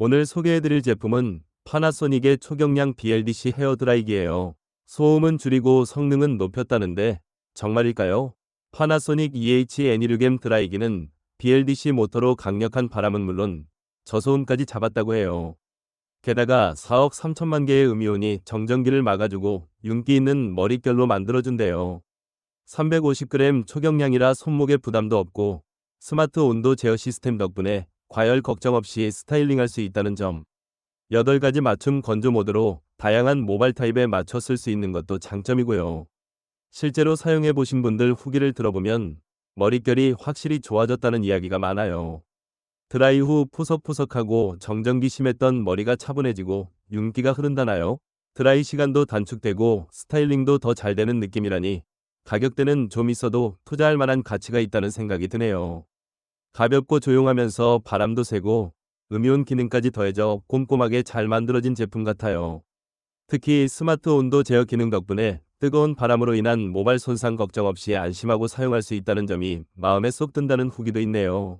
오늘 소개해드릴 제품은 파나소닉의 초경량 BLDC 헤어드라이기예요. 소음은 줄이고 성능은 높였다는데 정말일까요? 파나소닉 EH 애니르겜 드라이기는 BLDC 모터로 강력한 바람은 물론 저소음까지 잡았다고 해요. 게다가 4억 3천만 개의 음이온이 정전기를 막아주고 윤기 있는 머릿결로 만들어준대요. 350g 초경량이라 손목에 부담도 없고 스마트 온도 제어 시스템 덕분에 과열 걱정 없이 스타일링할 수 있다는 점. 8가지 맞춤 건조 모드로 다양한 모발 타입에 맞춰 쓸 수 있는 것도 장점이고요. 실제로 사용해 보신 분들 후기를 들어보면 머릿결이 확실히 좋아졌다는 이야기가 많아요. 드라이 후 푸석푸석하고 정전기 심했던 머리가 차분해지고 윤기가 흐른다나요? 드라이 시간도 단축되고 스타일링도 더 잘 되는 느낌이라니 가격대는 좀 있어도 투자할 만한 가치가 있다는 생각이 드네요. 가볍고 조용하면서 바람도 세고 음이온 기능까지 더해져 꼼꼼하게 잘 만들어진 제품 같아요. 특히 스마트 온도 제어 기능 덕분에 뜨거운 바람으로 인한 모발 손상 걱정 없이 안심하고 사용할 수 있다는 점이 마음에 쏙 든다는 후기도 있네요.